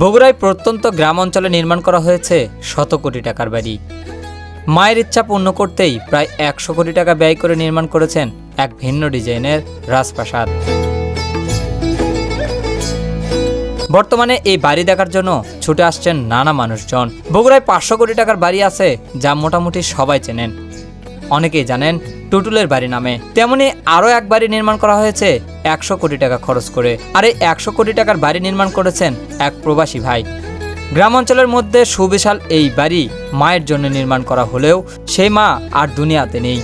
বগুড়ায় প্রত্যন্ত গ্রাম অঞ্চলে নির্মাণ করা হয়েছে শত কোটি টাকার বাড়ি। মায়ের ইচ্ছা পূর্ণ করতেই প্রায় একশো কোটি টাকা ব্যয় করে নির্মাণ করেছেন এক ভিন্ন ডিজাইনের রাজপ্রাসাদ। বর্তমানে এই বাড়ি দেখার জন্য ছুটে আসছেন নানা মানুষজন। বগুড়ায় পাঁচশো কোটি টাকার বাড়ি আছে যা মোটামুটি সবাই চেনেন। অনেকেই জানেন টুটুলের বাড়ি নামে। তেমনি আরও এক বাড়ি নির্মাণ করা হয়েছে একশো কোটি টাকা খরচ করে। আর এই একশো কোটি টাকার বাড়ি নির্মাণ করেছেন এক প্রবাসী ভাই। গ্রাম অঞ্চলের মধ্যে সুবিশাল এই বাড়ি মায়ের জন্য নির্মাণ করা হলেও সেই মা আর দুনিয়াতে নেই।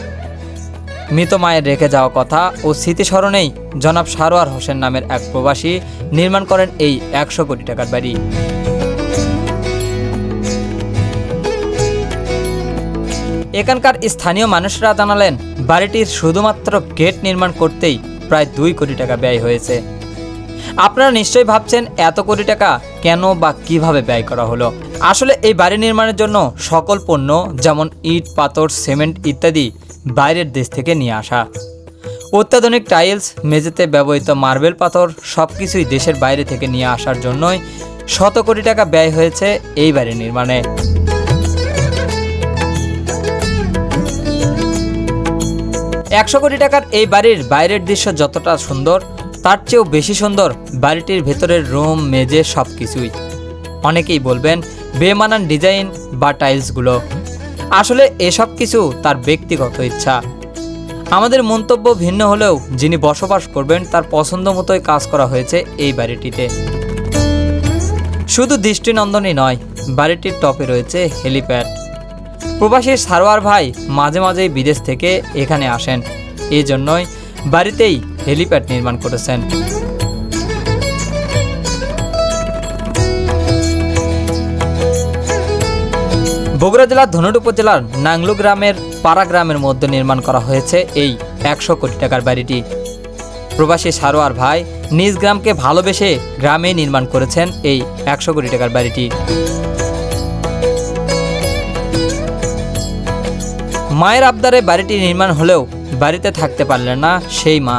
মৃত মায়ের রেখে যাওয়া কথা ও স্মৃতিস্মরণেই জনাব সারোয়ার হোসেন নামের এক প্রবাসী নির্মাণ করেন এই একশো কোটি টাকার বাড়ি। এখানকার স্থানীয় মানুষরা জানালেন, বাড়িটির শুধুমাত্র গেট নির্মাণ করতেই প্রায় দুই কোটি টাকা ব্যয় হয়েছে। আপনারা নিশ্চয়ই ভাবছেন, এত কোটি টাকা কেন বা কীভাবে ব্যয় করা হলো? আসলে এই বাড়ি নির্মাণের জন্য সকল পণ্য, যেমন ইট, পাথর, সিমেন্ট ইত্যাদি বাইরের দেশ থেকে নিয়ে আসা। অত্যাধুনিক টাইলস, মেঝেতে ব্যবহৃত মার্বেল পাথর সব কিছুই দেশের বাইরে থেকে নিয়ে আসার জন্যই শত কোটি টাকা ব্যয় হয়েছে এই বাড়ি নির্মাণে। একশো কোটি টাকার এই বাড়ির বাইরের দৃশ্য যতটা সুন্দর, তার চেয়েও বেশি সুন্দর বাড়িটির ভেতরের রুম, মেঝে সব কিছুই অনেকেই বলবেন, বেমানান ডিজাইন বা টাইলসগুলো। আসলে এসব কিছু তার ব্যক্তিগত ইচ্ছা। আমাদের মন্তব্য ভিন্ন হলেও যিনি বসবাস করবেন, তার পছন্দ মতোই কাজ করা হয়েছে এই বাড়িটিতে। শুধু দৃষ্টিনন্দনই নয়, বাড়িটির টপে রয়েছে হেলিপ্যাড। প্রবাসী সারোয়ার ভাই মাঝে মাঝেই বিদেশ থেকে এখানে আসেন। এই জন্যই বাড়িতেই হেলিপ্যাড নির্মাণ করেছেন। বগুড়া জেলার ধনুট উপজেলার নাংলু গ্রামের পাড়া গ্রামের মধ্যে নির্মাণ করা হয়েছে এই একশো কোটি টাকার বাড়িটি। প্রবাসী সারোয়ার ভাই নিজ গ্রামকে ভালোবেসে গ্রামে নির্মাণ করেছেন এই একশো কোটি টাকার বাড়িটি। মায়ের আবদারে বাড়িটি নির্মাণ হলেও বাড়িতে থাকতে পারলেন না সেই মা।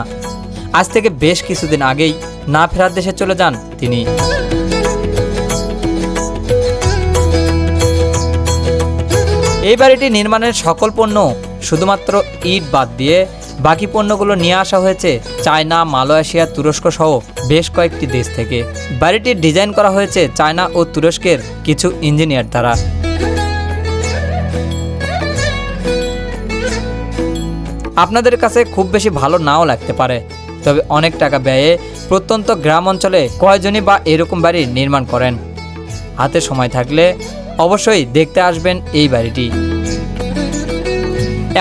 আজ থেকে বেশ কিছুদিন আগেই না ফেরার দেশে চলে যান তিনি। এই বাড়িটি নির্মাণের সকল পণ্য শুধুমাত্র ইট বাদ দিয়ে বাকি পণ্যগুলো নিয়ে আসা হয়েছে চায়না, মালয়েশিয়া, তুরস্ক সহ বেশ কয়েকটি দেশ থেকে। বাড়িটির ডিজাইন করা হয়েছে চায়না ও তুরস্কের কিছু ইঞ্জিনিয়ার দ্বারা। আপনাদের কাছে খুব বেশি ভালো নাও লাগতে পারে। তবে অনেক টাকা ব্যয়ে প্রত্যন্ত গ্রাম অঞ্চলে কয়জনই বা এরকম বাড়ি নির্মাণ করেন। হাতে সময় থাকলে অবশ্যই দেখতে আসবেন এই বাড়িটি।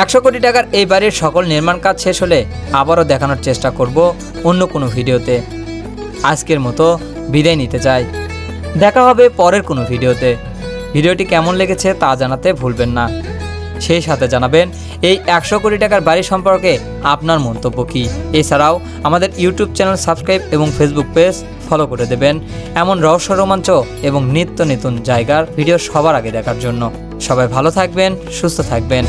একশো কোটি টাকার এই বাড়ির সকল নির্মাণ কাজ শেষ হলে আবারও দেখানোর চেষ্টা করব অন্য কোনো ভিডিওতে। আজকের মতো বিদায় নিতে চাই। দেখা হবে পরের কোনো ভিডিওতে। ভিডিওটি কেমন লেগেছে তা জানাতে ভুলবেন না। সেই সাথে জানাবেন, এই একশো কোটি টাকার বাড়ি সম্পর্কে আপনার মন্তব্য কী? এছাড়াও আমাদের ইউটিউব চ্যানেল সাবস্ক্রাইব এবং ফেসবুক পেজ ফলো করে দেবেন। এমন রহস্য রোমাঞ্চ এবং নিত্য নতুন জায়গার ভিডিও সবার আগে দেখার জন্য। সবাই ভালো থাকবেন, সুস্থ থাকবেন।